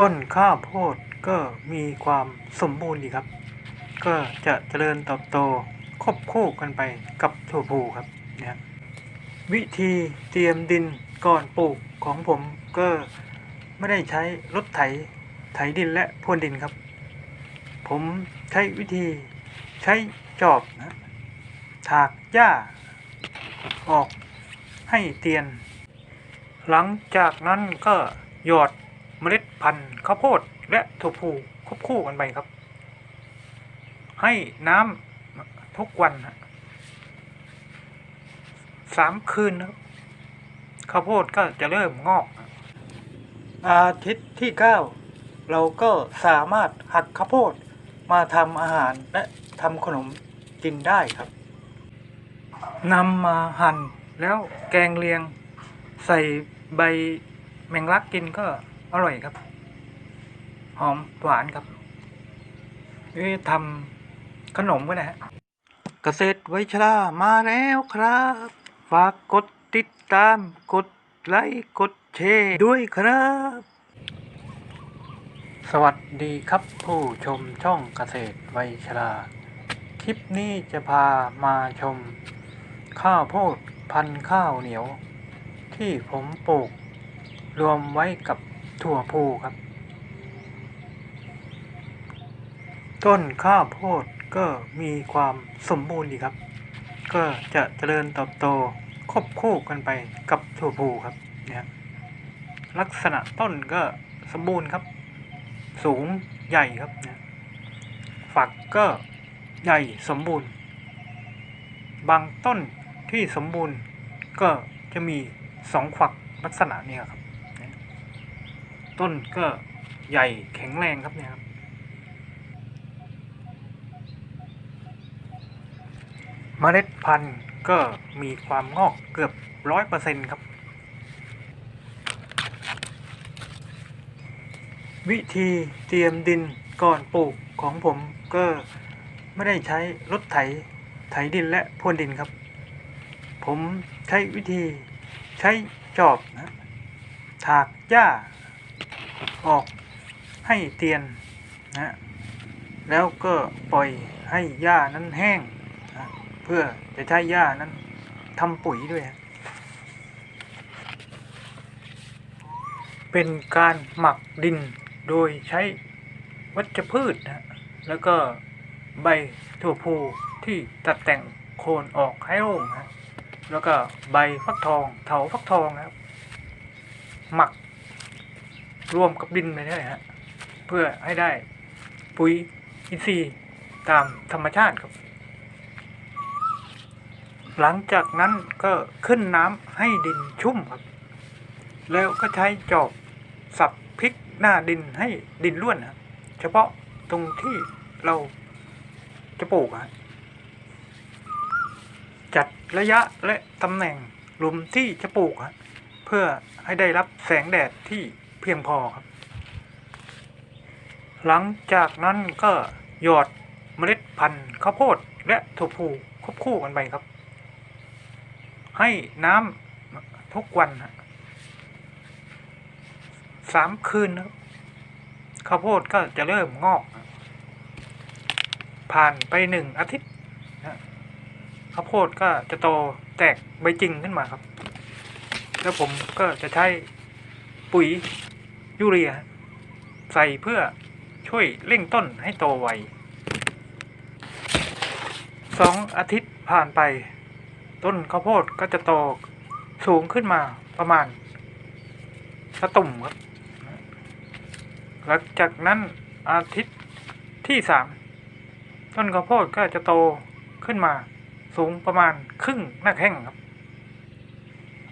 ต้นข้าวโพดก็มีความสมบูรณ์ดีครับ ก็จะเจริญเติบโตควบคู่กันไปกับถั่วพูครับเนี่ยวิธีเตรียมดินก่อนปลูกของผมก็ไม่ได้ใช้รถไถไถดินและพรวนดินครับ ผมใช้วิธีใช้จอบนะถากหญ้าออกให้เตียน หลังจากนั้นก็หยอด พันธุ์ข้าวโพดและถั่วพูควบคู่กันไปครับ ให้น้ำทุกวันสามคืนนะครับข้าวโพดก็จะเริ่มงอก อาทิตย์ที่เก้าเราก็สามารถหักข้าวโพดมาทำอาหารและทำขนมกินได้ครับนำมาหั่นแล้วแกงเลียง ใส่ใบแมงลักกินก็ อร่อยครับ หอมหวานครับนี่ทำขนมก็นะฮะเกษตรไวชรามาแล้วครับ ฝากกดติดตาม กดไลค์กดแชร์ด้วยครับ สวัสดีครับผู้ชมช่องเกษตรไวชรา คลิปนี้จะพามาชม ข้าวโพดพันธุ์ข้าวเหนียว ที่ผมปลูก รวมไว้กับ ถั่วพูครับ ต้นข้าวโพดก็มีความสมบูรณ์ดีครับ ก็จะเจริญเติบโตควบคู่กันไปกับถั่วพูครับเนี่ยลักษณะต้นก็สมบูรณ์ครับ สูงใหญ่ครับเนี่ยฝักก็ใหญ่สมบูรณ์ บางต้นที่สมบูรณ์ก็จะมีสองฝักลักษณะเนี้ครับ ต้นก็ใหญ่แข็งแรงครับเนี่ยครับเมล็ดพันธุ์ก็มีความงอกเกือบร้อยเปอร์เซ็นครับ วิธีเตรียมดินก่อนปลูกของผมก็ไม่ได้ใช้รถไถไถดินและพรวนดินครับ ผมใช้วิธีใช้จอบนะถากหญ้า ออกให้เตียนนะแล้วก็ปล่อยให้หญ้านั้นแห้งนะเพื่อจะใช้หญ้านั้นทำปุ๋ยด้วย เป็นการหมักดินโดยใช้วัชพืชนะแล้วก็ใบถั่วพูที่ตัดแต่งโคนออกให้โล่งนะแล้วก็ใบฟักทองเถาฟักทองนะครับหมัก รวมกับดินไปได้ฮะเพื่อให้ได้ปุ๋ยอินทรีย์ตามธรรมชาติครับ หลังจากนั้นก็ขึ้นน้ำให้ดินชุ่มครับ แล้วก็ใช้จอบสับพลิกหน้าดินให้ดินร่วนนะเฉพาะตรงที่เราจะปลูกอะจัดระยะและตำแหน่งหลุมที่จะปลูก เพื่อให้ได้รับแสงแดดที่ พียงพอครับ หลังจากนั้นก็หยอดเมล็ดพันธุ์ข้าวโพดและถั่วพูควบคู่กันไปครับ ให้น้ำทุกวันสามคืนครับข้าวโพดก็จะเริ่มงอก ผ่านไปหนึ่งอาทิตย์ข้าวโพดก็จะโตแตกใบจริงขึ้นมาครับ แล้วผมก็จะใช้ปุ๋ย ยูเรีย ใส่เพื่อช่วยเร่งต้นให้โตไวสองอาทิตย์ผ่านไป ต้นข้าวโพดก็จะโตสูงขึ้นมาประมาณสะตุ่มครับ หลังจากนั้นอาทิตย์ที่สามต้นข้าวโพดก็จะโตขึ้นมาสูงประมาณครึ่งหน้าแข้งครับ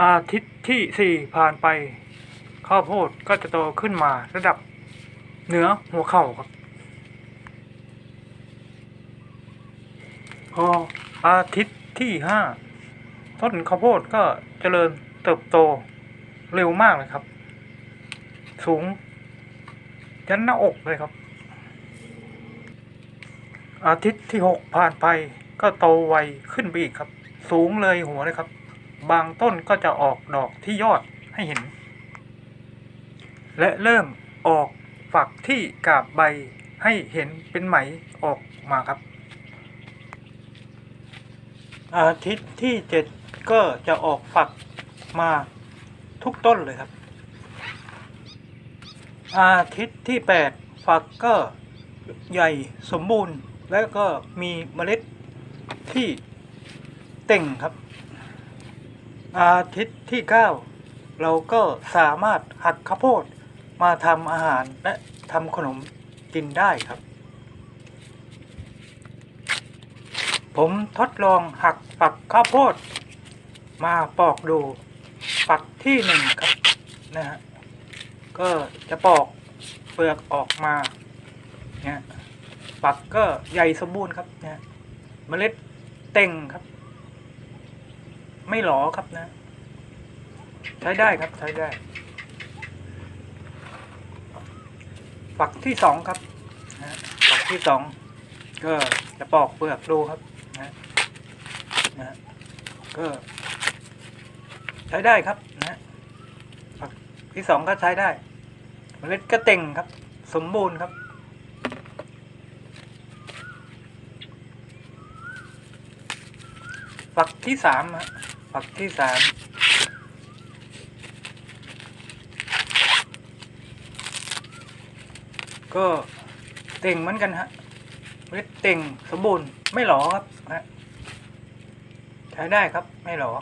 อาทิตย์ที่สี่ผ่านไป ข้าวโพดก็จะโตขึ้นมาระดับเหนือหัวเข่าครับ พออาทิตย์ที่ห้าต้นข้าวโพดก็เจริญเติบโตเร็วมากเลยครับ สูงยันหน้าอกเลยครับ อาทิตย์ที่หกผ่านไปก็โตไวขึ้นไปอีกครับ สูงเลยหัวเลยครับ บางต้นก็จะออกดอกที่ยอดให้เห็น และเริ่มออกฝักที่กาบใบให้เห็นเป็นไหมออกมาครับ อาทิตย์ที่เจ็ดก็จะออกฝักมาทุกต้นเลยครับ อาทิตย์ที่แปดฝักก็ใหญ่สมบูรณ์และก็มีเมล็ดที่เต่งครับ อาทิตย์ที่เก้าเราก็สามารถหักข้าวโพด มาทำอาหารและทำขนมกินได้ครับ ผมทดลองหักฝักข้าวโพด มาปอกดูฝักที่หนึ่งครับนะฮะก็จะปอกเปลือกออกมาเนี่ยฝักก็ใหญ่สมบูรณ์ครับเนี่ยเมล็ดเต่งครับ ไม่หลอครับนะ ใช้ได้ครับใช้ได้ ฝักที่สองครับนะฝักที่สองก็จะปอกเปลือกดูครับนะนะก็ใช้ได้ครับนะฝักที่สองก็ใช้ได้เมล็ดก็เต่งครับ สมบูรณ์ครับฝักที่สามฝักที่สาม ก็เต่งเหมือนกันฮะเม็ดเต่งสมบูรณ์ไม่หลอครับฮะใช้ได้ครับไม่หลอ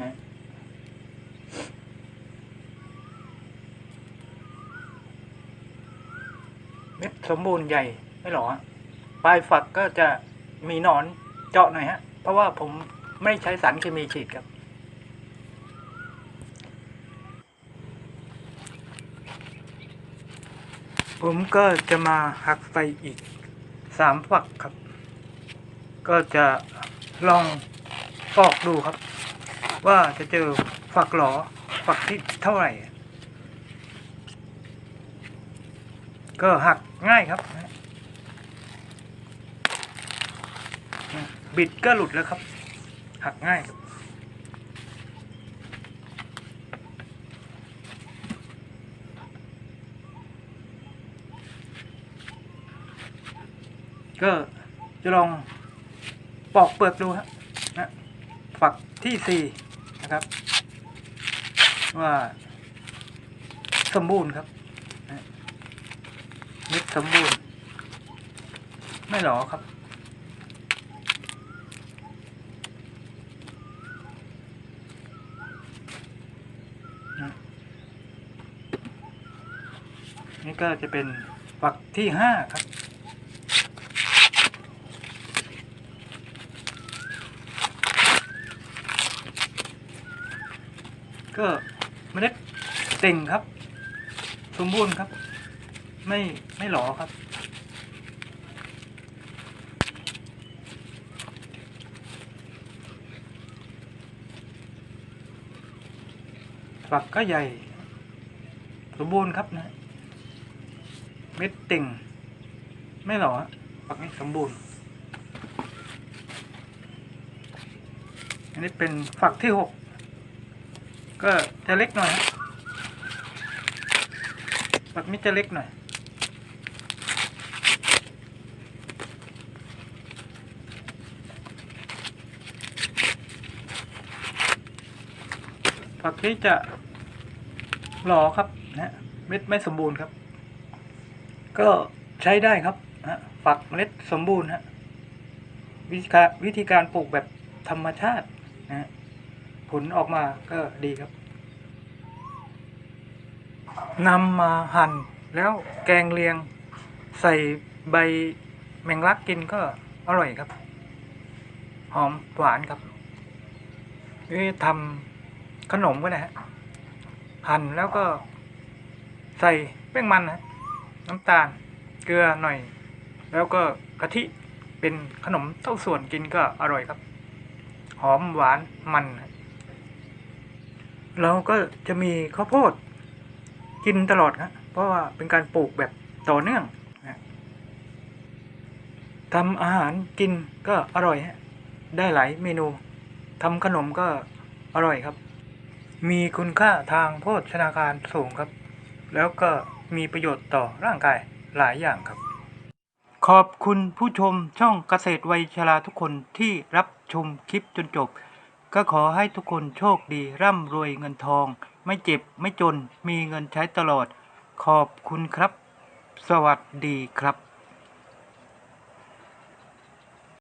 นะเม็ดสมบูรณ์ใหญ่ไม่หลอปลายฝักก็จะมีหนอนเจาะหน่อยฮะ เพราะว่าผมไม่ใช้สารเคมีฉีดครับ ผมก็จะมาหักไฟอีกสามฝักครับ ก็จะลองปอกดูครับ ว่าจะเจอฝักหลอฝักที่เท่าไหร่ ก็หักง่ายครับ บิดก็หลุดแล้วครับ หักง่ายครับ ก็จะลองปอกเปลือกดูฮะนะฝักที่สี่นะครับ ว่าสมบูรณ์ครับนะเม็ดสมบูรณ์ ไม่หรอครับนี่ก็จะเป็นฝักที่ห้าครับ ก็เมล็ดเต่งครับ สมบูรณ์ครับ ไม่ไม่หลอครับ ฝักก็ใหญ่ สมบูรณ์ครับนะเม็ดเต่ง ไม่หลอฝักนี้สมบูรณ์อันนี้เป็นฝักที่หก ก็จะเล็กหน่อยฝักนี้จะเล็กหน่อย ฝักนี้จะหล่อครับนะเม็ดไม่สมบูรณ์ครับ ก็ใช้ได้ครับนะฝักเมล็ดสมบูรณ์ฮะวิธีการวิธีการปลูกแบบธรรมชาตินะ ผลออกมาก็ดีครับนำมาหั่นแล้วแกงเลียงใส่ใบแมงลักกินก็อร่อยครับ หอมหวานครับนี่ทำขนมก็ได้ฮะหั่นแล้วก็ใส่แป้งมันนะน้ำตาลเกลือหน่อย แล้วก็กะทิเป็นขนมเต้าส่วนกินก็อร่อยครับ หอมหวานมันครับ เราก็จะมีข้าวโพดกินตลอดครับเพราะว่าเป็นการปลูกแบบต่อเนื่องนะทำอาหารกินก็อร่อยฮะได้หลายเมนูทำขนมก็อร่อยครับ มีคุณค่าทางโภชนาการสูงครับ แล้วก็มีประโยชน์ต่อร่างกายหลายอย่างครับ ขอบคุณผู้ชมช่องเกษตรวัยชราทุกคนที่รับชมคลิปจนจบ ก็ขอให้ทุกคนโชคดีร่ำรวยเงินทอง ไม่เจ็บไม่จนมีเงินใช้ตลอด ขอบคุณครับ สวัสดีครับ